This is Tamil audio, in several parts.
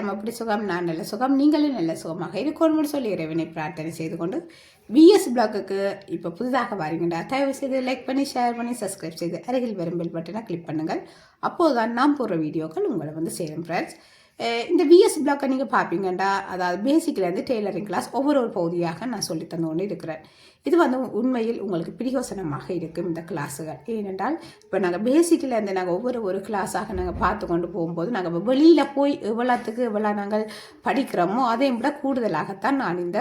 எல்லாரும் அப்படி சுகம் நான் நல்ல சுகம் நீங்களும் நல்ல சுகமாக இருக்கணும்னு சொல்லி இறைவனை பிரார்த்தனை செய்து கொண்டு விஎஸ் பிளாக்குக்கு இப்போ புதிதாக வாரீங்கடா. தயவு செய்து லைக் பண்ணி ஷேர் பண்ணி சப்ஸ்கிரைப் செய்து அருகில் வரும் பெல் பட்டனை கிளிக் பண்ணுங்கள். அப்போது தான் நான் போடுற வீடியோக்கள் உங்களை வந்து சேரும் ஃப்ரெண்ட்ஸ் இந்த விஎஸ் பிளாக்கை நீங்கள் பார்ப்பீங்கண்டா அதாவது பேசிக்லேருந்து டெய்லரிங் கிளாஸ் ஒவ்வொரு ஒரு பகுதியாக நான் சொல்லி தந்து கொண்டு இருக்கிறேன். இது வந்து உண்மையில் உங்களுக்கு பிரியோசனமாக இருக்கும் இந்த கிளாஸுகள். ஏனென்றால் இப்போ நாங்கள் பேசிக்கில் இருந்து நாங்கள் ஒவ்வொரு ஒரு கிளாஸாக நாங்கள் பார்த்து கொண்டு போகும்போது நாங்கள் வெளியில் போய் எவ்வளோத்துக்கு எவ்வளோ நாங்கள் படிக்கிறோமோ அதையும் விட கூடுதலாகத்தான் நான் இந்த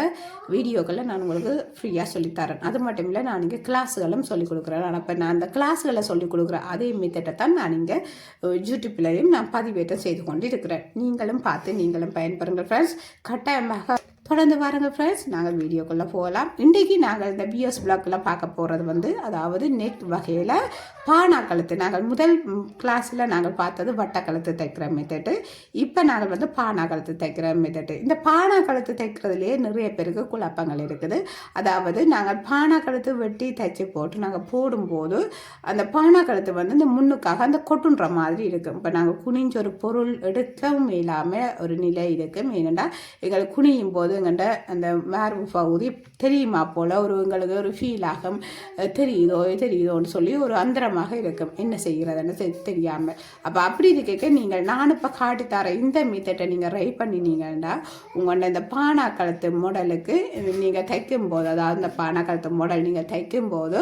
வீடியோக்களை நான் உங்களுக்கு ஃப்ரீயாக சொல்லித்தரேன் அது மட்டும் இல்லை நான் இங்கே கிளாஸுகளும் சொல்லிக் கொடுக்குறேன். ஆனால் இப்போ நான் அந்த கிளாஸுகளை சொல்லிக் கொடுக்குற அதே மெத்தட்டை தான் நான் இங்கே யூடியூப்லையும் நான் பதிவேற்றம் செய்து கொண்டு இருக்கிறேன். நீங்களும் பார்த்து நீங்களும் பயன்பெறுங்கள் ஃப்ரெண்ட்ஸ் கட்டாயமாக தொடர்ந்து பாருங்கள் ஃப்ரெண்ட்ஸ் நாங்கள் வீடியோக்குள்ளே போகலாம். இன்றைக்கி நாங்கள் இந்த பிஎஸ் பிளாக்கில் பார்க்க போகிறது வந்து அதாவது நெட் வகையில் பானா கழுத்து நாங்கள் முதல் கிளாஸில் நாங்கள் பார்த்தது வட்டக்கழுத்து தைக்கிற மெத்தட்டு இப்போ நாங்கள் வந்து பானா கழுத்து தைக்கிற மெத்தட்டு இந்த பானா கழுத்து தைக்கிறதுலேயே நிறைய பேருக்கு குழப்பங்கள் இருக்குது. அதாவது நாங்கள் பானா கழுத்து வெட்டி தைச்சி போட்டு நாங்கள் போடும்போது அந்த பானா கழுத்து வந்து இந்த முன்னுக்காக அந்த கொட்டுன்ற மாதிரி இருக்கும். இப்போ நாங்கள் குனிஞ்ச ஒரு பொருள் எடுக்கவும் இல்லாமல் ஒரு நிலை இருக்கும். ஏனெண்டா எங்களுக்கு குனியும் போது எங்கள்கிட்ட அந்த மார்பு பகுதி தெரியுமா போல் ஒரு எங்களுக்கு ஒரு ஃபீல் ஆகும். தெரியுதோ தெரியுதோன்னு சொல்லி ஒரு அந்தரமாக இருக்கும். என்ன செய்கிறதுன்னு தெரியாமல். அப்போ அப்படி இருக்க நீங்கள் நான் இப்போ காட்டி தர இந்த மீத்தட்டை நீங்கள் ரை பண்ணினீங்கன்னா உங்களோட இந்த பானா கழுத்து மாடலுக்கு நீங்கள் தைக்கும் போது அதாவது இந்த பானா கழுத்து மாடல் நீங்கள் தைக்கும் போது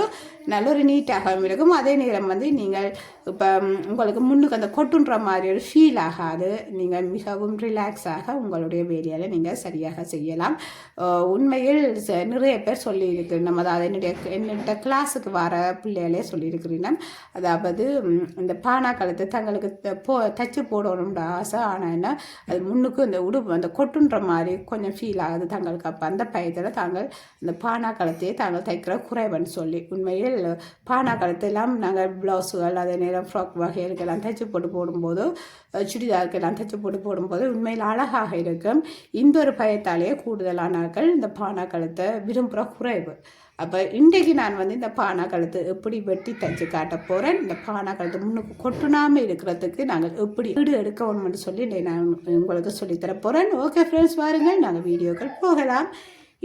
நல்ல ஒரு நீட்டாகவும் இருக்கும். அதே நேரம் வந்து நீங்கள் இப்போ உங்களுக்கு முன்னுக்கு அந்த கொட்டுன்ற மாதிரி ஒரு ஃபீல் ஆகாது. நீங்கள் மிகவும் ரிலாக்ஸாக உங்களுடைய வேலையால் நீங்கள் சரியாக செய்யலாம். உண்மையில் ச- நிறைய பேர் சொல்லியிருக்கு. நம்ம அதாவது என்னுடைய என்னுடைய கிளாஸுக்கு வர பிள்ளைகளே சொல்லியிருக்கிறீங்க. அதாவது இந்த பானா கழுத்து தங்களுக்கு த- போ தச்சு போடணும்ன்ற ஆசை. ஆனால் என்ன அது முன்னுக்கு இந்த உடுப்பு அந்த கொட்டுன்ற மாதிரி கொஞ்சம் ஃபீல் ஆகுது தங்களுக்கு. அப்போ அந்த பயத்தில் தாங்கள் இந்த பானா கழுத்தையே தாங்கள் தைக்கிற குறைவன்னு சொல்லி. உண்மையில் பானா கழுத்தெல்லாம் நாங்கள் ப்ளவுஸுகள் அதே நேரம் ஃப்ராக் வகைகளுக்கெல்லாம் தைச்சு போட்டு போடும்போது சுடிதாருக்கெல்லாம் தைச்சு போட்டு போடும்போது உண்மையில் அழகாக இருக்கும். இந்த ஒரு பயத்தாலேயே கூடுதலானாக்கள் இந்த பானா கழுத்தை விரும்புகிற குறைவு. அப்போ இன்றைக்கு நான் வந்து இந்த பானா கழுத்து எப்படி வெட்டி தைச்சு காட்ட போகிறேன் இந்த பானா கழுத்து முன்னுக்கு கொட்டுனாமல் இருக்கிறதுக்கு நாங்கள் எப்படி வீடு எடுக்கணும்னு சொல்லி நான் உங்களுக்கு சொல்லித்தர போகிறேன் ஓகே ஃப்ரெண்ட்ஸ் பாருங்கள் நாங்கள் வீடியோக்கள் போகலாம்.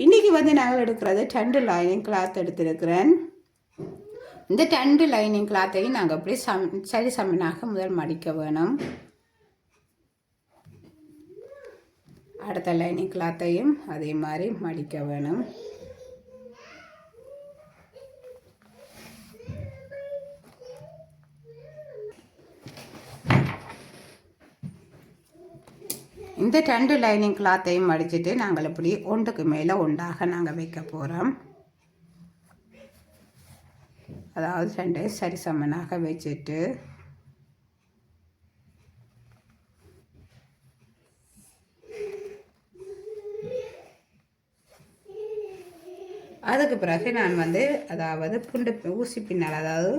இன்றைக்கி வந்து நாங்கள் எடுக்கிறது டெண்டு லைனிங் கிளாத் எடுத்திருக்கிறேன். இந்த டெண்டு லைனிங் கிளாத்தையும் நாங்கள் அப்படி சம் சரி சமனாக முதல் மடிக்க வேணும். அடுத்த லைனிங் கிளாத்தையும் அதே மாதிரி மடிக்க வேணும். இந்த ரெண்டு லைனிங் கிளாத்தையும் மடிச்சுட்டு நாங்கள் இப்படி ஒன்றுக்கு மேலே ஒன்றாக நாங்கள் வைக்க போகிறோம் அதாவது ரெண்டையும் சரிசமனாக வச்சுட்டு அதுக்கு பிறகு நான் வந்து அதாவது குண்டு ஊசி பின்னால் அதாவது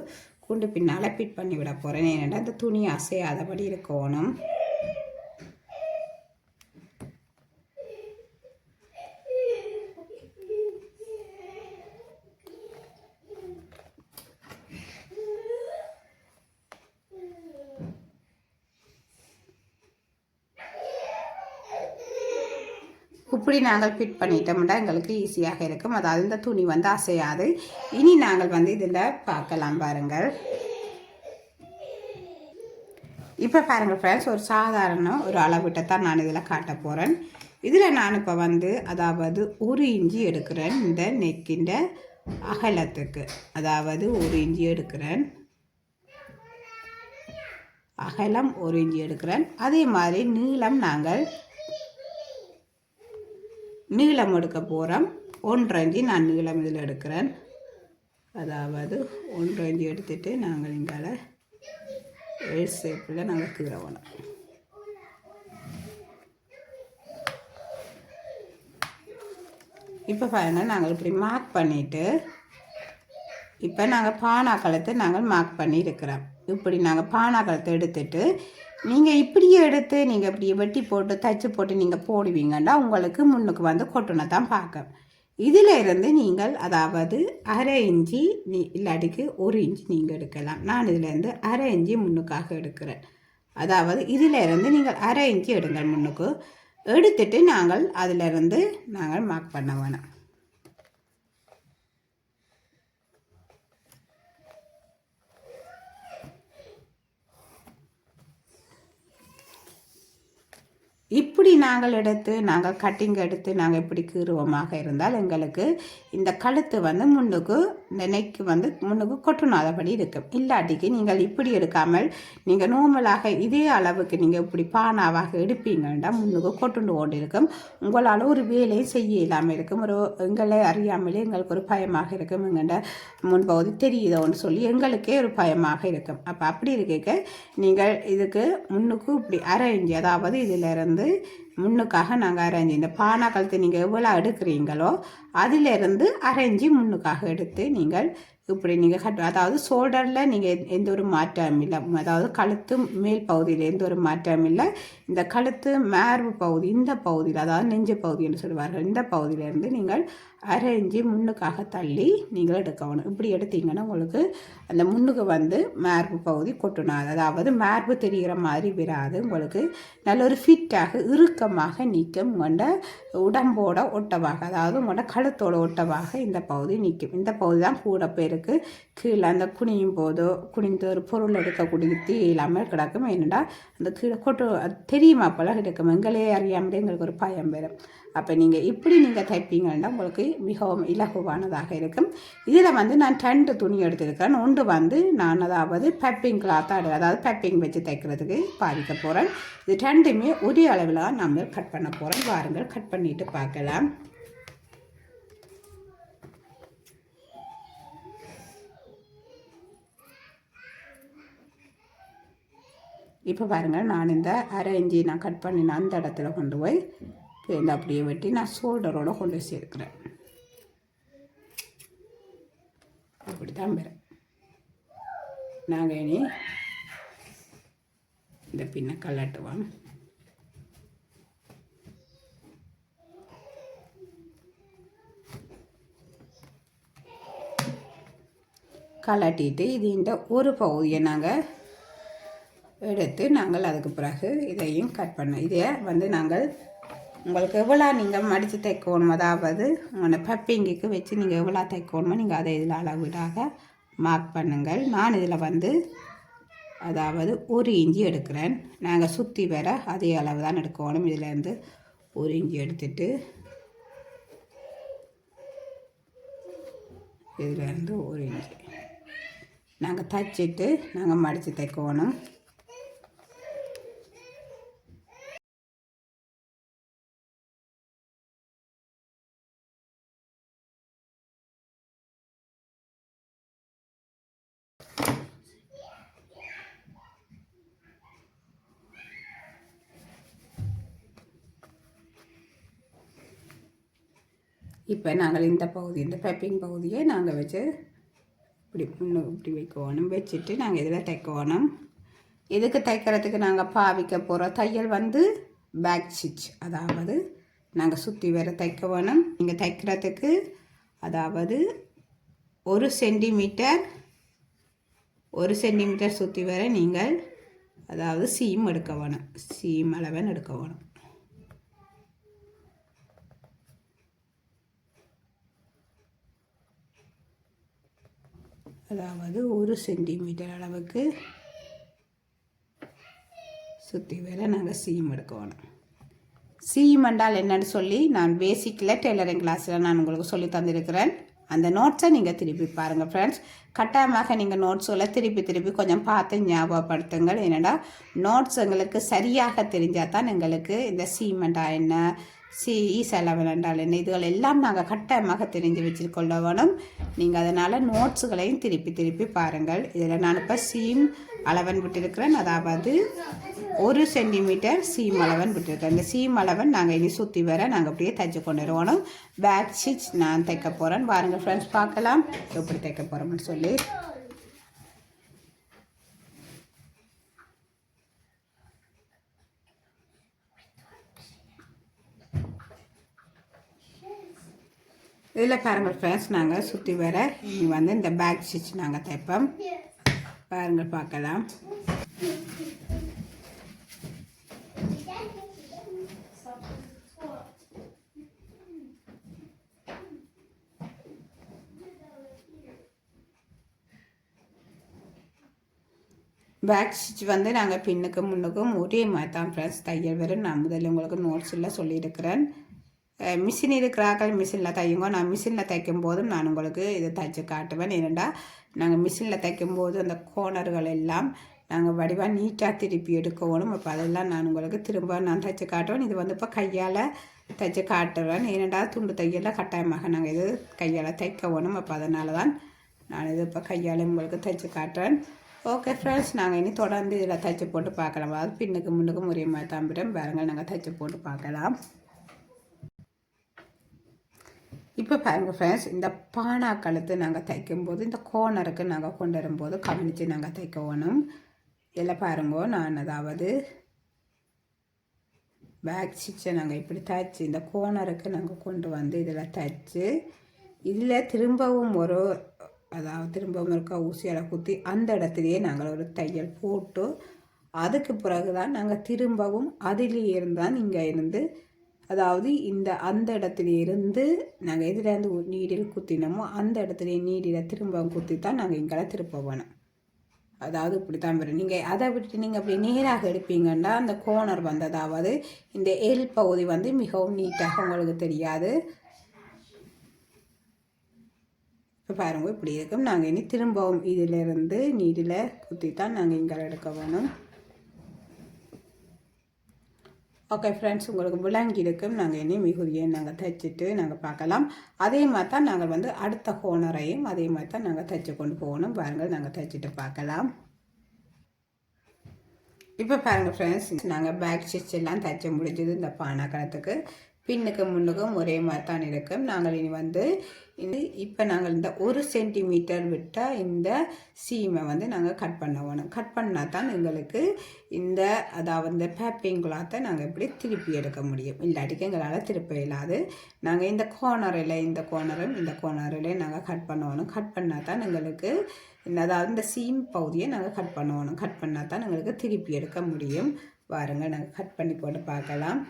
குண்டு பின்னால் பிட் பண்ணி விட போகிறேன் ஏன்னா அந்த துணி அசையாதபடி இருக்கணும். இப்படி நாங்கள் ஃபிட் பண்ணிட்டோம்னா எங்களுக்கு ஈஸியாக இருக்கும். அதாவது இந்த துணி வந்து அசையாது. இனி நாங்கள் வந்து இதில் பார்க்கலாம் பாருங்கள். இப்போ பாருங்கள் ஃப்ரெண்ட்ஸ் ஒரு சாதாரண ஒரு அளவிட்ட தான் நான் இதில் காட்ட போகிறேன். இதில் நான் இப்போ வந்து அதாவது ஒரு இஞ்சி எடுக்கிறேன் இந்த நெக்கின்ற அகலத்துக்கு. அதாவது ஒரு இஞ்சி எடுக்கிறேன். அகலம் ஒரு இஞ்சி எடுக்கிறேன். அதே மாதிரி நீளம் நாங்கள் நீளம் எடுக்க போகிறோம் ஒன்றைந்தி நான் நீளம் இதில் எடுக்கிறேன். அதாவது ஒன்றைந்தி எடுத்துகிட்டு எடுத்துட்டு நாங்கள் இங்கால எல் ஷேப்பில் நாங்கள் கீறவணும் இப்போ பாருங்கள் நாங்கள் இப்படி மார்க் பண்ணிவிட்டு இப்போ நாங்கள் பானா கழுத்தை நாங்கள் மார்க் பண்ணி இருக்கிறோம் இப்படி நாங்கள் பானா கழுத்தை எடுத்துட்டு நீங்கள் இப்படியே எடுத்து நீங்கள் இப்படி வெட்டி போட்டு தச்சு போட்டு நீங்கள் போடுவீங்கன்னா உங்களுக்கு முன்னுக்கு வந்து கொட்டுனை தான் பார்க்க இதில் இருந்து நீங்கள் அதாவது அரை இஞ்சி நீ இல்லாட்டிக்கு ஒரு இஞ்சி நீங்கள் எடுக்கலாம். நான் இதிலேருந்து அரை இஞ்சி முன்னுக்காக எடுக்கிறேன். அதாவது இதில் இருந்து நீங்கள் அரை இஞ்சி எடுங்கள் முன்னுக்கு. எடுத்துட்டு நாங்கள் அதிலிருந்து நாங்கள் மார்க் பண்ண வேணும். இப்படி நாங்கள் எடுத்து நாங்கள் கட்டிங் எடுத்து நாங்கள் இப்படி கீறுவோமாக இருந்தால் எங்களுக்கு இந்த கழுத்து வந்து முன்னுக்கு இந்த நெக்கு வந்து முன்னுக்கு கொட்டுனாதபடி இருக்கும். இல்லாட்டிக்கு நீங்கள் இப்படி எடுக்காமல் நீங்கள் நோமலாக இதே அளவுக்கு நீங்கள் இப்படி பானாவாக எடுப்பீங்கன்னா முன்னுக்கு கொட்டுண்டு கொண்டு இருக்கும் உங்களால் ஒரு வேலையும் செய்ய இல்லாமல் இருக்கும். ஒரு எங்களை அறியாமலே எங்களுக்கு ஒரு பயமாக இருக்கும் எங்கள்கிட்ட முன்பகுதி தெரியுதோன்னு சொல்லி எங்களுக்கே ஒரு பயமாக இருக்கும். அப்போ அப்படி இருக்க நீங்கள் இதுக்கு முன்னுக்கு இப்படி அரைஞ்சு அதாவது இதிலிருந்து முன்னுக்காக நாங்கள் அரைஞ்சி இந்த பானா கழுத்து நீங்கள் எவ்வளோ எடுக்கிறீங்களோ அதிலிருந்து அரைஞ்சி முன்னுக்காக எடுத்து நீங்கள் இப்படி நீங்கள் கட் அதாவது ஷோல்டரில் நீங்கள் எந்த ஒரு மாற்றம் இல்லை. அதாவது கழுத்து மேல் பகுதியில் எந்த ஒரு மாற்றம் இல்லை. இந்த கழுத்து மேர்வு பகுதி இந்த பகுதியில் அதாவது நெஞ்சு பகுதி என்று சொல்லுவார்கள் இந்த பகுதியிலேருந்து நீங்கள் அரை இஞ்சி முன்னுக்காக தள்ளி நீங்கள் எடுக்கணும். இப்படி எடுத்தீங்கன்னா உங்களுக்கு அந்த முன்னுக்கு வந்து மார்பு பகுதி கொட்டணும் அதாவது மார்பு தெரிகிற மாதிரி விராது. உங்களுக்கு நல்ல ஒரு ஃபிட்டாக இறுக்கமாக நிற்கும். உங்களோட உடம்போட ஒட்டவாக அதாவது உங்களோட கழுத்தோட ஒட்டவாக இந்த பகுதி நிற்கும். இந்த பகுதி தான் கூட பேருக்கு கீழே அந்த குனியும் போதோ குனிந்து ஒரு பொருள் எடுக்கக்கூடிய தீ இல்லாமல் கிடக்கும். என்னடா அந்த கீழே கொட்டு தெரியுமா போல இருக்கும் எங்களே அறியாமலே எங்களுக்கு ஒரு பயம் வரும். அப்போ நீங்கள் இப்படி நீங்கள் தைப்பீங்கன்னா உங்களுக்கு மிகவும் இலகுவானதாக இருக்கும். இதில் வந்து நான் ரெண்டு துணி எடுத்திருக்கேன் ஒன்று வந்து நான் அதாவது பெப்பிங் கிளாத்தாக அதாவது பெப்பிங் வச்சு தைக்கிறதுக்கு பாதிக்க போகிறேன் இது ரெண்டுமே ஒரே அளவில் நம்ம கட் பண்ண போகிறோம் வாருங்கள் கட் பண்ணிட்டு பார்க்கலாம். இப்போ பாருங்கள் நான் இந்த அரை இஞ்சி நான் கட் பண்ணின அந்த இடத்துல கொண்டு போய் இந்த அப்படியே வெட்டி நான் ஷோல்டரோடு கொண்டு சேர்க்கிறேன். அப்படி தான் பெறேன் நாங்கள் இனி இந்த பின்ன கலட்டுவோம். கலட்டிட்டு இது இந்த ஒரு பகுதியை நாங்கள் எடுத்து நாங்கள் அதுக்கு பிறகு இதையும் கட் பண்ணோம். இதை வந்து நாங்கள் உங்களுக்கு எவ்வளோ நீங்கள் மடித்து தைக்கணும்? அதாவது உங்களோட பப்பிங்குக்கு வச்சு நீங்கள் எவ்வளோ தைக்கணுமோ நீங்கள் அதை இதில் அளவீடாக மார்க் பண்ணுங்கள். நான் இதில் வந்து அதாவது ஒரு இஞ்சி எடுக்கிறேன். நாங்கள் சுற்றி வர அதே அளவு தான் எடுக்கணும். இதிலேருந்து ஒரு இஞ்சி எடுத்துட்டு இதிலேருந்து ஒரு இஞ்சி. நாங்கள் தைச்சிட்டு நாங்கள் மடித்து தைக்கணும். இப்போ நாங்கள் இந்த பகுதி இந்த பைப்பிங் பகுதியை நாங்கள் வச்சு இப்படி இன்னும் இப்படி வைக்கணும். வச்சுட்டு நாங்கள் இதில் தைக்கணும். இதுக்கு தைக்கிறதுக்கு நாங்கள் பாவிக்க போகிற தையல் வந்து பேக் ஸ்டிச் அதாவது நாங்கள் சுற்றி வேற தைக்க வேணும் நீங்கள் தைக்கிறதுக்கு அதாவது ஒரு சென்டிமீட்டர் ஒரு சென்டிமீட்டர் சுற்றி வர நீங்கள் அதாவது சீம் எடுக்க வேணும் சீம் அளவன் எடுக்க வேணும் அதாவது ஒரு சென்டிமீட்டர் அளவுக்கு சுற்றி வேற நாங்கள் சீம் எடுக்கணும். சீம் என்றால் என்னன்னு சொல்லி நான் பேசிக்கில் டெய்லரிங் கிளாஸில் நான் உங்களுக்கு சொல்லி தந்திருக்கிறேன். அந்த நோட்ஸை நீங்கள் திருப்பி பாருங்கள் ஃப்ரெண்ட்ஸ் கட்டாயமாக நீங்கள் நோட்ஸுகளை திருப்பி திருப்பி கொஞ்சம் பார்த்து ஞாபகப்படுத்துங்கள். என்னடா நோட்ஸ் எங்களுக்கு சரியாக தெரிஞ்சால் தான் எங்களுக்கு இந்த சீமெண்டா என்ன? சி செலவன் என்றால் என்ன? இதுகள் எல்லாம் நாங்கள் கட்டாயமாக தெரிஞ்சு வச்சுக்கொள்ள வேணும். நீங்கள் அதனால் நோட்ஸுகளையும் திருப்பி திருப்பி பாருங்கள். இதில் நான் இப்போ சீம் அளவன் விட்டுருக்கிறேன். அதாவது ஒரு சென்டிமீட்டர் சீம் அளவன் விட்டுருக்கேன் இந்த சீம் அளவன் நாங்கள் இனி சுற்றி வர நாங்கள் அப்படியே தைச்சு கொண்டு வரணும் பேக் ஸ்டிச் நான் தைக்க போகிறேன். பாருங்கள் ஃப்ரெண்ட்ஸ் பார்க்கலாம். எப்படி தைக்க போகிறோம்னு சொல்லி. இதில் பாருங்கள் ஃப்ரெண்ட்ஸ் நாங்கள் சுற்றி வர இனி வந்து இந்த பேக் ஸ்டிச் நாங்கள் தைப்போம். பாருங்கள் பார்க்கலாம். பேக் ஸ்டிச் வந்து நாங்கள் பின்னுக்கும் முன்னுக்கும் ஒரே மாதிரி தான் ஃப்ரெண்ட்ஸ் தையல் வரும். நான் முதல்ல உங்களுக்கு நோட்ஸ் எல்லாம் சொல்லியிருக்கிறேன். மிஷின் இருக்கிறாக்கள் மிஷினில் தையுங்க நான் மிஷினில் தைக்கும் போதும் நான் உங்களுக்கு இதை தைச்சு காட்டுவேன் ஏனெண்டா நாங்கள் மிஷினில் தைக்கும் போது அந்த கோணர்கள் எல்லாம் நாங்கள் வடிவாக நீட்டாக திருப்பி எடுக்கணும் அப்போ அதெல்லாம் நான் உங்களுக்கு திரும்ப நான் தைச்சு காட்டுவேன் இது வந்து இப்போ கையால் தைச்சு காட்டுவேன் ஏனெண்டா துண்டு தையலில் கட்டாயமாக நாங்கள் இது கையால் தைக்கணும் அப்போ அதனால தான் நான் இது இப்போ கையால் உங்களுக்கு தைச்சு காட்டுறேன் ஓகே ஃப்ரெண்ட்ஸ் நாங்கள் இனி தொடர்ந்து இதில் தைச்சு போட்டு பார்க்கலாம் அதாவது பின்னுக்கு முன்னுக்கு ஒரே மாதிரி தாம்பிடம் வேறுங்க நாங்கள் தைச்சு போட்டு பார்க்கலாம் இப்போ பாருங்கள் ஃப்ரெண்ட்ஸ் இந்த பானா கழுத்து நாங்கள் தைக்கும்போது இந்த கோனருக்கு நாங்கள் கொண்டு வரும்போது கவனித்து நாங்கள் தைக்க வேணும் இதில் பாருங்க நான் அதாவது பேக் ஸ்டிச்சை நாங்கள் இப்படி தைச்சி இந்த கோனருக்கு நாங்கள் கொண்டு வந்து இதில் தைச்சு இதில் திரும்பவும் ஒரு அதாவது திரும்பவும் இருக்க ஊசியால் குத்தி அந்த இடத்துலையே நாங்கள் ஒரு தையல் போட்டு அதுக்கு பிறகு தான் நாங்கள் திரும்பவும் அதிலே இருந்தால் இங்கே இருந்து அதாவது இந்த அந்த இடத்துல இருந்து நாங்கள் எதிலேருந்து நீடில் குத்தினோமோ அந்த இடத்துல நீடில் திரும்ப குத்தி தான் நாங்கள் இங்கே திருப்ப வேணும் அதாவது இப்படி தான் வரும். நீங்கள் அதை விட்டு நீங்கள் அப்படி நேராக எடுப்பீங்கன்னா அந்த கோனர் வந்து அதாவது இந்த எல் பகுதி வந்து மிகவும் நீட்டாக உங்களுக்கு தெரியாது. இப்போ பாருங்க இப்படி இருக்கும். நாங்கள் இனி திரும்பவும் இதிலிருந்து நீடில் குத்தி தான் நாங்கள் இங்கே எடுக்க வேணும் ஓகே ஃப்ரெண்ட்ஸ் உங்களுக்கு விளங்கி இருக்கும். நாங்கள் இனி மிகுதியை நாங்கள் தைச்சிட்டு நாங்கள் பார்க்கலாம். அதே மாதிரி தான் நாங்கள் வந்து அடுத்த ஹோனரையும் அதே மாதிரி தான் நாங்கள் தைச்சி கொண்டு போகணும். பாருங்கள் நாங்கள் தைச்சிட்டு பார்க்கலாம். இப்போ பாருங்கள் ஃப்ரெண்ட்ஸ் நாங்கள் பேக் ஸ்டிச் எல்லாம் தைச்ச முடிஞ்சது இந்த பானை கணத்துக்கு பின்னுக்கும் முன்னுக்கும் ஒரே மாதிரி தான் இருக்கும். நாங்கள் இனி வந்து இது இப்போ நாங்கள் இந்த ஒரு சென்டிமீட்டர் விட்டால் இந்த சீமை வந்து நாங்கள் கட் பண்ண வேணும் கட் பண்ணால் தான் எங்களுக்கு இந்த அதாவது இந்த பேப்பிங் குலாத்தை நாங்கள் இப்படி திருப்பி எடுக்க முடியும். இல்லாட்டிக்கு எங்களால் திருப்ப இல்லாது. நாங்கள் இந்த கோனரில் இந்த கோனரும் இந்த கோனரில் நாங்கள் கட் பண்ணணும் கட் பண்ணால் தான் எங்களுக்கு இந்த அதாவது இந்த சீம் பகுதியை நாங்கள் கட் பண்ணணும் கட் பண்ணால் தான் எங்களுக்கு திருப்பி எடுக்க முடியும். பாருங்கள் நாங்கள் கட் பண்ணி போட்டு பார்க்கலாம்.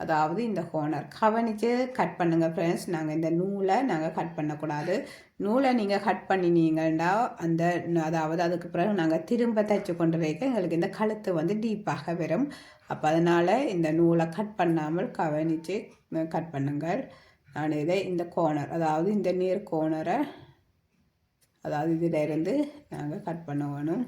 அதாவது இந்த ஹோனர் கவனித்து கட் பண்ணுங்கள் ஃப்ரெண்ட்ஸ் நாங்கள் இந்த நூலை நாங்கள் கட் பண்ணக்கூடாது. நூலை நீங்கள் கட் பண்ணினீங்கன்னா அந்த அதாவது அதுக்கு பிறகு நாங்கள் திரும்ப தைச்சு கொண்டு வைக்க எங்களுக்கு இந்த கழுத்து வந்து டீப்பாக வரும். அப்போ அதனால் இந்த நூலை கட் பண்ணாமல் கவனித்து கட் பண்ணுங்கள். நான் இதை இந்த கோனர் அதாவது இந்த நீர் கோனரை அதாவது இதில் இருந்து நாங்கள் கட் பண்ண வேணும்.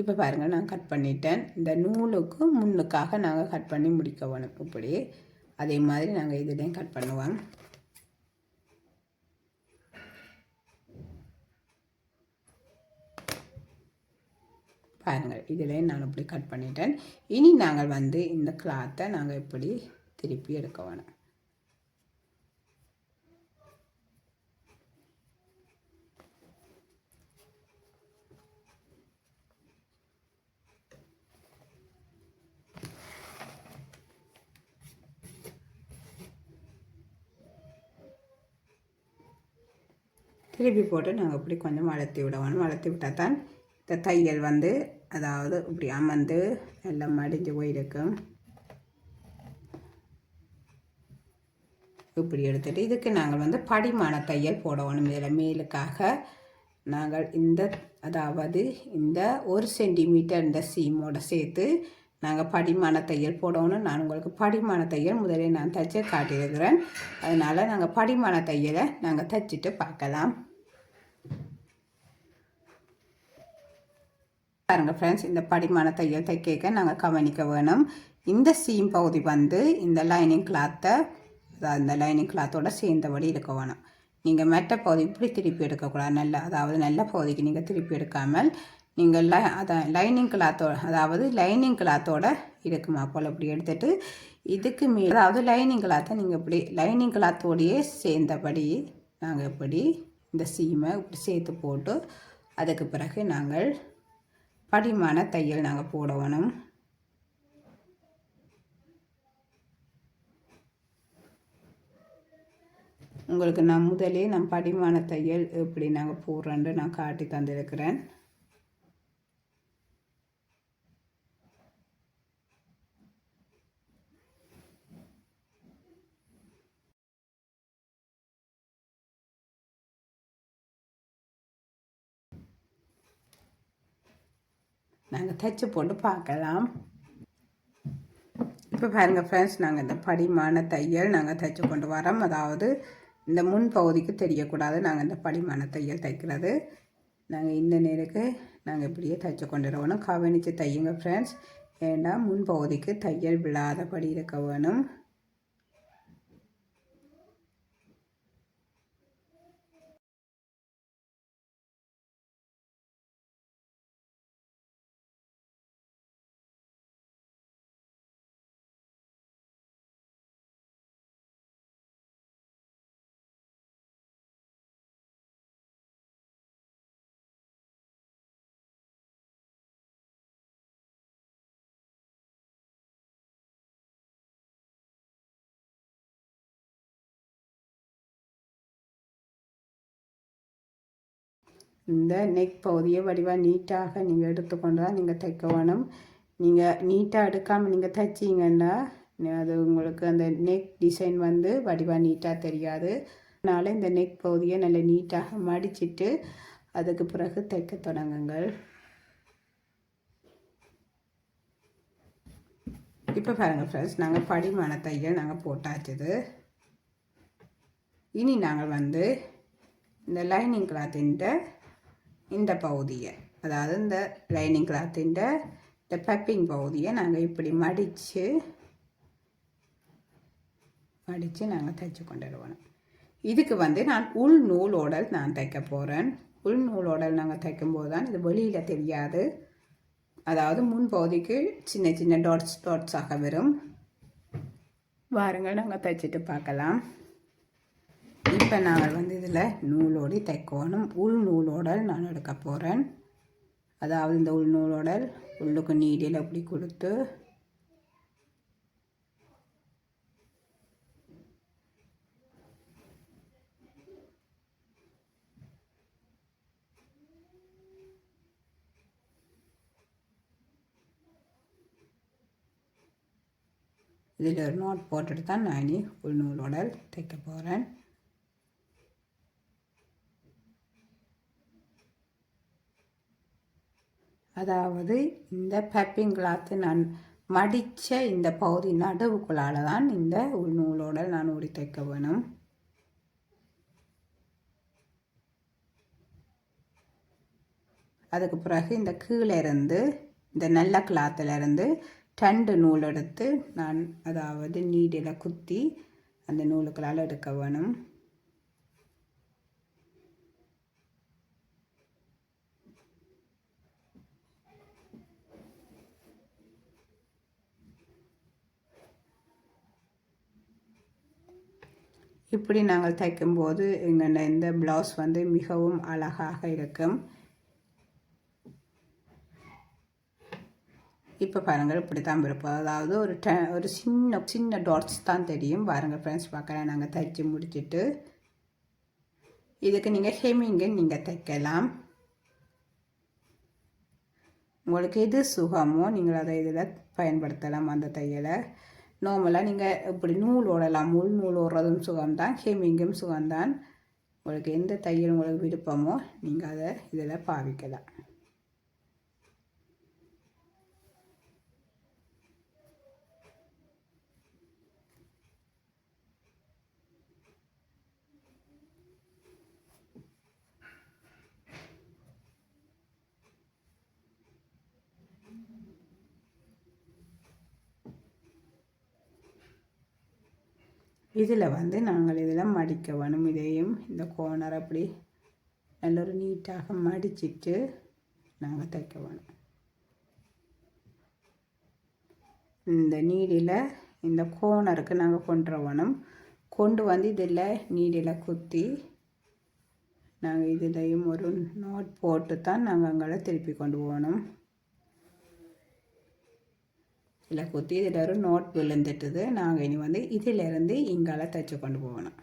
இப்போ பாருங்கள் நான் கட் பண்ணிட்டேன். இந்த நூலுக்கு முன்னுக்காக நாங்கள் கட் பண்ணி முடிக்க வேணும் இப்படி. அதே மாதிரி நாங்கள் இதுலேயும் கட் பண்ணுவோம். பாருங்கள் இதில் நான் இப்படி கட் பண்ணிட்டேன். இனி நாங்கள் வந்து இந்த கிளாத்தை நாங்கள் இப்படி திருப்பி எடுக்க வேணும். திருப்பி போட்டு நாங்கள் இப்படி கொஞ்சம் வளர்த்தி விடணும் வளர்த்தி விட்டால் தான் இந்த தையல் வந்து அதாவது இப்படி அமர்ந்து எல்லாம் மடிஞ்சு போயிருக்கும். இப்படி எடுத்துகிட்டு இதுக்கு நாங்கள் வந்து படிமான தையல் போடணும். இதில் மேலுக்காக நாங்கள் இந்த அதாவது இந்த ஒரு சென்டிமீட்டர் இந்த சீமோட சேர்த்து நாங்கள் படிமான தையல் போடணும் நான் உங்களுக்கு படிமான தையல் முதலில் நான் தைச்ச காட்டியிருக்கிறேன். அதனால் நாங்கள் படிமான தையலை நாங்கள் தைச்சிட்டு பார்க்கலாம். பாருங்கள் ஃப்ரெண்ட்ஸ் இந்த படிமான தையல் தைக்க நாங்கள் கவனிக்க வேணும். இந்த சீம் பகுதி வந்து இந்த லைனிங் கிளாத்தை அதாவது இந்த லைனிங் கிளாத்தோட சேர்ந்தபடி இருக்க வேணும். நீங்கள் மெட்ட பகுதி இப்படி திருப்பி எடுக்கக்கூடாது. நல்ல அதாவது நல்ல பகுதிக்கு நீங்கள் திருப்பி எடுக்காமல் நீங்கள் லை அதான் லைனிங் கிளாத்தோட அதாவது லைனிங் கிளாத்தோட இருக்குமா போல் இப்படி எடுத்துகிட்டு இதுக்கு மீ அதாவது லைனிங் கிளாத்தை நீங்கள் இப்படி லைனிங் கிளாத்தோடையே சேர்ந்தபடி நாங்கள் இப்படி இந்த சீமை இப்படி சேர்த்து போட்டு அதுக்கு பிறகு நாங்கள் படிமான தையல் நாங்கள் போடணும் உங்களுக்கு நான் முதலே நான் படிமான தையல் எப்படி நாங்கள் போடுறேன்ட்டு நான் காட்டி தந்திருக்கிறேன். நாங்கள் தைச்சு போட்டு பார்க்கலாம். இப்போ பாருங்கள் ஃப்ரெண்ட்ஸ் நாங்கள் இந்த படிமான தையல் நாங்கள் தைச்சு கொண்டு வரோம். அதாவது இந்த முன் பகுதிக்கு தெரியக்கூடாது. நாங்கள் இந்த படிமான தையல் தைக்கிறது. நாங்கள் இந்த நேருக்கு நாங்கள் இப்படியே தைச்சு கொண்டு வரணும் கவனித்து தையுங்க ஃப்ரெண்ட்ஸ் ஏன்னா முன் பகுதிக்கு தையல் விழாதபடி இருக்க வேணும். இந்த நெக் பகுதியை வடிவாக நீட்டாக நீங்கள் எடுத்துக்கொண்டு தான் நீங்கள் தைக்க வேணும் நீங்கள் நீட்டாக எடுக்காமல் நீங்கள் தைச்சிங்கன்னா அது உங்களுக்கு அந்த நெக் டிசைன் வந்து வடிவாக நீட்டாக தெரியாது. அதனால் இந்த நெக் பகுதியை நல்லா நீட்டாக மடிச்சிட்டு அதுக்கு பிறகு தைக்க தொடங்குங்கள். இப்போ பாருங்கள் ஃப்ரெண்ட்ஸ் நாங்கள் படிமான தையல் நாங்கள் போட்டாச்சுது. இனி நாங்கள் வந்து இந்த லைனிங் கிளாத்தின் இந்த பகுதியை அதாவது இந்த லைனிங் கிளாத்தின் இந்த பப்பிங் பகுதியை நாங்கள் இப்படி மடித்து மடித்து நாங்கள் தைச்சி கொண்டு வருவோம் இதுக்கு வந்து நான் உள் நூலோடல் நான் தைக்க போகிறேன் உள் நூலோடல் நாங்கள் தைக்கும்போது தான் இது வெளியில் தெரியாது. அதாவது முன் பகுதிக்கு சின்ன சின்ன டாட்ஸ் டாட்ஸாக வரும். வாருங்கள் நாங்கள் தைச்சிட்டு பார்க்கலாம். இப்போ நான் வந்து இதில் நூலோடி தைக்கணும். உள் நூலோடல் நான் எடுக்க போகிறேன். அதாவது இந்த உள் நூலோடல் உள்ளுக்கு நீடியில் அப்படி கொடுத்து இதில் ஒரு நோட் போட்டுட்டு தான் நான் இனி உள்நூலோடல் தைக்க போகிறேன். அதாவது இந்த பேப்பிங் கிளாத்து நான் மடித்த இந்த பகுதி நடுவுக்குள்ளால் தான் இந்த உள்நூலோட நான் உடி தைக்க வேணும். அதுக்கு பிறகு இந்த கீழே இருந்து இந்த நல்ல கிளாத்திலிருந்து டண்டு ரெண்டு நூல் எடுத்து நான் அதாவது நீடில் குத்தி அந்த நூலுக்களால் எடுக்க வேணும். இப்படி நாங்கள் தைக்கும்போது எங்கள் இந்த ப்ளவுஸ் வந்து மிகவும் அழகாக இருக்கும். இப்போ பாருங்கள் இப்படி தான் இருப்போம் அதாவது ஒரு ட ஒரு சின்ன சின்ன டாட்ஸ் தான் தெரியும். பாருங்கள் ஃப்ரெண்ட்ஸ் பார்க்கலாம் நாங்கள் தைச்சி முடிச்சுட்டு இதுக்கு நீங்கள் ஹெமிங்கு நீங்கள் தைக்கலாம். உங்களுக்கு எது சுகமோ நீங்கள் அதை இதில் பயன்படுத்தலாம் அந்த தையலை. நார்மலாக நீங்கள் இப்படி நூல் ஓடலாம். முள் நூல் ஓடுறதும் சுகம்தான். ஹெமிங்கும் சுகம்தான். உங்களுக்கு எந்த தையல் உங்களுக்கு விருப்பமோ நீங்கள் அதை இதில் பாவிக்கலாம். இதில் வந்து நாங்கள் இதில் மடிக்க வேணும் இதையும் இந்த கோனர் அப்படி நல்ல ஒரு நீட்டாக மடிச்சிட்டு நாங்கள் தைக்க வேணும் இந்த நீடியில் இந்த கோனருக்கு நாங்கள் கொண்டு வேணும் கொண்டு வந்து இதில் நீடியில் குத்தி நாங்கள் இதுலேயும் ஒரு நோட் போட்டு தான் நாங்கள் அங்கே திருப்பி கொண்டு போகணும். இதில் குத்தி இதில் ஒரு நோட் விழுந்துட்டுது. நாங்கள் இனி வந்து இதிலேருந்து இங்கால தைச்சு கொண்டு போகணும்.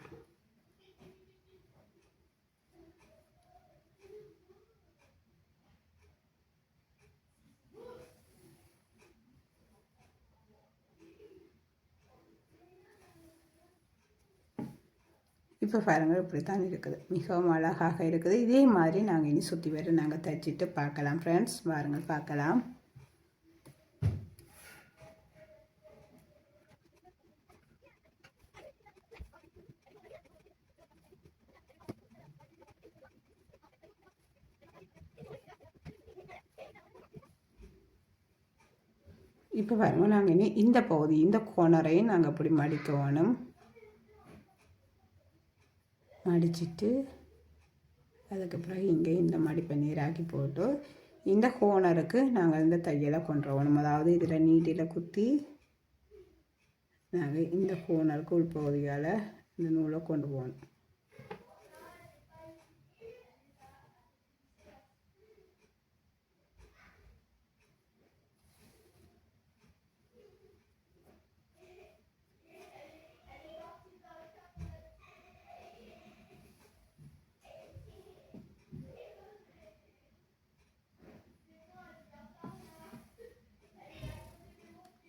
இப்போ பாருங்கள் இப்படி தான் இருக்குது. மிகவும் அழகாக இருக்குது. இதே மாதிரி நாங்கள் இனி சுற்றி வர நாங்கள் தைச்சிட்டு பார்க்கலாம் ஃப்ரெண்ட்ஸ் பாருங்கள் பார்க்கலாம். இப்போ பாருங்கள் நாங்கள் இனி இந்த பகுதி இந்த கோணரையும் நாங்கள் இப்படி மடிக்க வேணும். மடிச்சிட்டு அதுக்கப்புறம் இங்கே இந்த மடிப்பை நீராக்கி போட்டு இந்த கோணருக்கு நாங்கள் இந்த தையலை கொண்டு வரணும். அதாவது இதில் நீட்டில் குத்தி நாங்கள் இந்த கோணருக்கு உள்பகுதியால் இந்த நூலை கொண்டு போகணும்.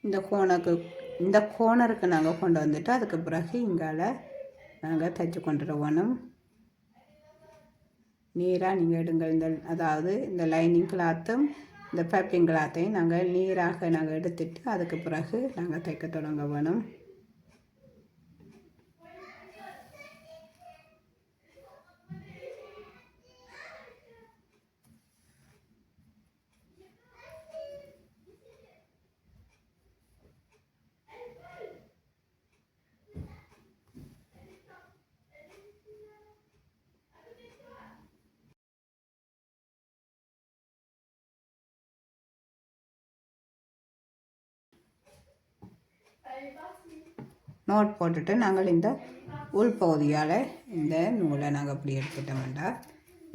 இந்த கோனருக்கு இந்த கோனருக்கு நாங்கள் கொண்டு வந்துட்டு அதுக்கு பிறகு இங்கால நாங்கள் தைச்சு கொண்டுடுவோம் நீராக நீங்கள் எடுங்கள் இந்த அதாவது இந்த லைனிங் கிளாத்தும் இந்த பேப்பிங் கிளாத்தையும் நாங்கள் நீராக நாங்கள் எடுத்துட்டு அதுக்கு பிறகு நாங்கள் தைக்க தொடங்க வேணும் நோட் போட்டுட்டு நாங்கள் இந்த உள்பகுதியால் இந்த நூலை நாங்கள் அப்படி எடுத்துட்டோம்டா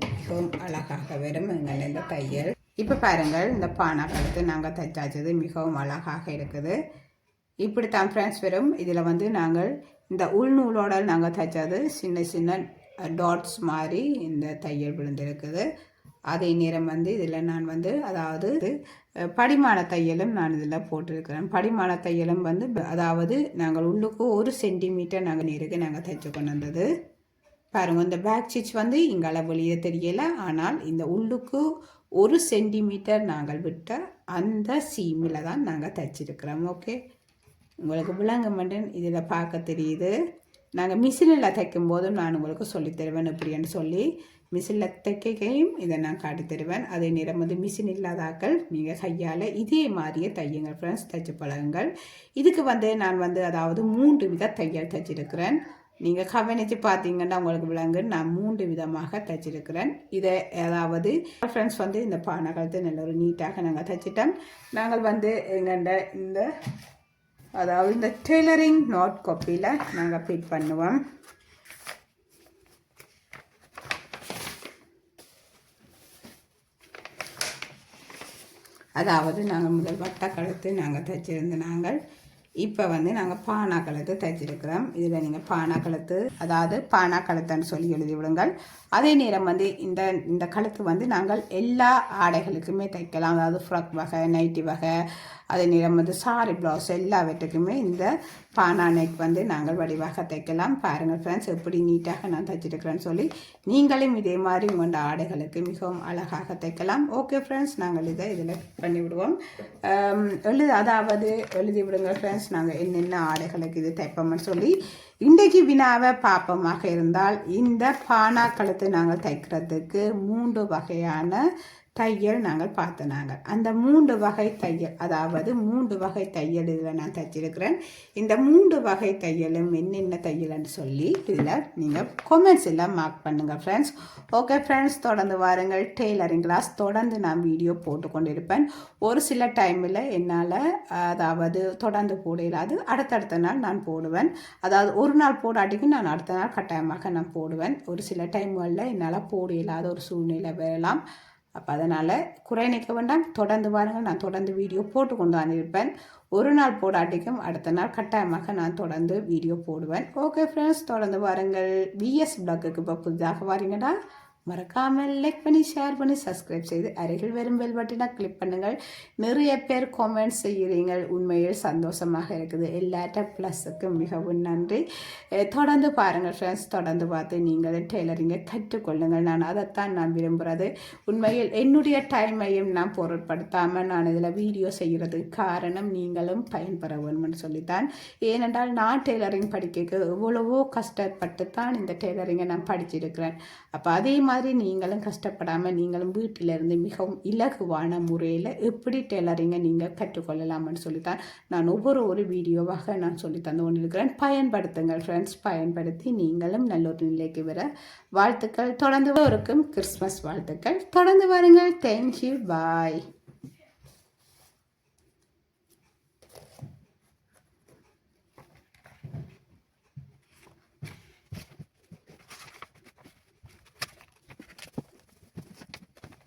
மிகவும் அழகாக வரும் எங்கள் இந்த தையல். இப்போ பாருங்கள் இந்த பானை கழுத்து நாங்கள் தைச்சாச்சது மிகவும் அழகாக இருக்குது. இப்படி தான் ஃப்ரெண்ட்ஸ் வரும் இதில் வந்து நாங்கள் இந்த உள்நூலோட நாங்கள் தைச்சது சின்ன சின்ன டாட்ஸ் மாதிரி இந்த தையல் விழுந்திருக்குது. அதே நேரம் வந்து இதில் நான் வந்து அதாவது படிமான தையலும் நான் இதில் போட்டிருக்கிறேன். படிமான தையலும் வந்து அதாவது நாங்கள் உள்ளுக்கு ஒரு சென்டிமீட்டர் நாங்கள் நேருக்கு நாங்கள் தைச்சு கொண்டு வந்தது. பாருங்கள் இந்த பேக் ஸ்டிச் வந்து இங்கால வெளியே தெரியலை. ஆனால் இந்த உள்ளுக்கு ஒரு சென்டிமீட்டர் நாங்கள் விட்ட அந்த சீமில் தான் நாங்கள் தைச்சிருக்கிறோம். ஓகே? உங்களுக்கு விளங்க மாட்டேன் இதில் பார்க்க தெரியுது. நாங்கள் மிஷினில் தைக்கும் போதும் நான் உங்களுக்கு சொல்லித்தருவேன் தருவேன் சொல்லி. மிஷினில் தைக்கையும் இதை நான் காட்டி தருவேன். அதே நேரம் வந்து மிஷின் இல்லாதாக்கள் நீங்கள் கையால் இதே மாதிரியே தையுங்கள் ஃப்ரெண்ட்ஸ் தைச்சு பழகுங்கள் இதுக்கு வந்து நான் வந்து அதாவது மூன்று வித தையல் தைச்சிருக்கிறேன். நீங்கள் கவனித்து பார்த்தீங்கன்னா உங்களுக்கு விளங்கு நான் மூன்று விதமாக தைச்சிருக்கிறேன். இதை அதாவது ஃப்ரெண்ட்ஸ் வந்து இந்த பானை நல்ல ஒரு நீட்டாக நாங்கள் தைச்சிட்டோம். நாங்கள் வந்து எங்கள்ட இந்த அதாவது இந்த டெய்லரிங் நோட் காப்பியில் நாங்கள் ஃபிட் பண்ணுவோம். அதாவது நாங்கள் முதல் வட்டக்கழுத்து நாங்கள் தைச்சிருந்த நாங்கள் இப்போ வந்து நாங்கள் பானா கழுத்து தைச்சிருக்கிறோம். இதில் நீங்கள் பானா கழுத்து அதாவது பானா கழுத்துன்னு சொல்லி எழுதி விடுங்கள். அதே நேரம் வந்து இந்த இந்த கழுத்து வந்து நாங்கள் எல்லா ஆடைகளுக்குமே தைக்கலாம். அதாவது ஃப்ராக் வகை நைட்டி வகை அதே நேரம் வந்து சாரி ப்ளவுஸ் எல்லாவற்றுக்குமே இந்த பானா நெக் வந்து நாங்கள் வடிவாக தைக்கலாம். பாருங்கள் ஃப்ரெண்ட்ஸ் எப்படி நீட்டாக நான் தைச்சிருக்கிறேன்னு சொல்லி நீங்களும் இதே மாதிரி உங்களோட ஆடைகளுக்கு மிகவும் அழகாக தைக்கலாம். ஓகே ஃப்ரெண்ட்ஸ் நாங்கள் இதை இதில் பண்ணி விடுவோம் எழுது அதாவது எழுதி விடுங்க ஃப்ரெண்ட்ஸ் நாங்கள் என்னென்ன ஆடைகளுக்கு இது தைப்போம்னு சொல்லி இன்றைக்கு வினாவை பாப்பமாக இருந்தால் இந்த பானா கழுத்து நாங்கள் தைக்கிறதுக்கு மூன்று வகையான தையல் நாங்கள் பார்த்து நாங்கள். அந்த மூன்று வகை தையல் அதாவது மூன்று வகை தையல் இதில் நான் தைச்சிருக்கிறேன். இந்த மூன்று வகை தையலும் என்னென்ன தையல்னு சொல்லி இதில் நீங்கள் கொமெண்ட்ஸ் எல்லாம் மார்க் பண்ணுங்கள் ஃப்ரெண்ட்ஸ் ஓகே ஃப்ரெண்ட்ஸ் தொடர்ந்து வாருங்கள். டெய்லரிங் கிளாஸ் தொடர்ந்து நான் வீடியோ போட்டு கொண்டிருப்பேன் ஒரு சில டைமில் என்னால் அதாவது தொடர்ந்து போட இல்லாது அடுத்தடுத்த நாள் நான் போடுவேன். அதாவது ஒரு நாள் போடாட்டிக்கும் நான் அடுத்த நாள் கட்டாயமாக நான் போடுவேன். ஒரு சில டைம்களில் என்னால் போட இல்லாத ஒரு சூழ்நிலை வரலாம். அப்போ அதனால் குறை நிற்க வேண்டாம். தொடர்ந்து பாருங்கள். நான் தொடர்ந்து வீடியோ போட்டு கொண்டு வந்திருப்பேன். ஒரு நாள் போடாட்டிக்கும் அடுத்த நாள் கட்டாயமாக நான் தொடர்ந்து வீடியோ போடுவேன். ஓகே ஃப்ரெண்ட்ஸ் தொடர்ந்து பாருங்கள். விஎஸ் பிளாக்குக்கு இப்போ புதிதாக வாரீங்கடா. மறக்காமல் லைக் பண்ணி ஷேர் பண்ணி சப்ஸ்கிரைப் செய்து அருகில் வரும் பெல் பட்டனை கிளிக் பண்ணுங்கள். நிறைய பேர் கமெண்ட் செய்கிறீங்க உண்மையில் சந்தோஷமாக இருக்குது. எல்லாட்ட ப்ளஸுக்கும் மிகவும் நன்றி. தொடர்ந்து பாருங்கள் ஃப்ரெண்ட்ஸ் தொடர்ந்து பார்த்து நீங்கள் டெய்லரிங்கை கற்றுக்கொள்ளுங்கள். நான் அதைத்தான் நான் விரும்புகிறது உண்மையில் என்னுடைய டைமையும் நான் பொருட்படுத்தாமல் நான் இதில் வீடியோ செய்கிறதுக்கு காரணம் நீங்களும் பயன்பெற வேணும்னு சொல்லித்தான். ஏனென்றால் நான் டெய்லரிங் படிக்க எவ்வளவோ கஷ்டப்பட்டு தான் இந்த டெய்லரிங்கை நான் படிச்சிருக்கிறேன். அப்போ அதே மாதிரி மாதிரி நீங்களும் கஷ்டப்படாமல் நீங்களும் வீட்டிலிருந்து மிகவும் இலகுவான முறையில் எப்படி டெய்லரிங்கை நீங்கள் கற்றுக்கொள்ளலாம்னு சொல்லித்தான் நான் ஒவ்வொரு ஒரு வீடியோவாக நான் சொல்லி தந்து கொண்டிருக்கிறேன். பயன்படுத்துங்கள் ஃப்ரெண்ட்ஸ் பயன்படுத்தி நீங்களும் நல்ல ஒரு நிலைக்கு வர வாழ்த்துக்கள். தொடர்ந்து இருக்கும் கிறிஸ்மஸ் வாழ்த்துக்கள். தொடர்ந்து வாருங்கள். Thank you bye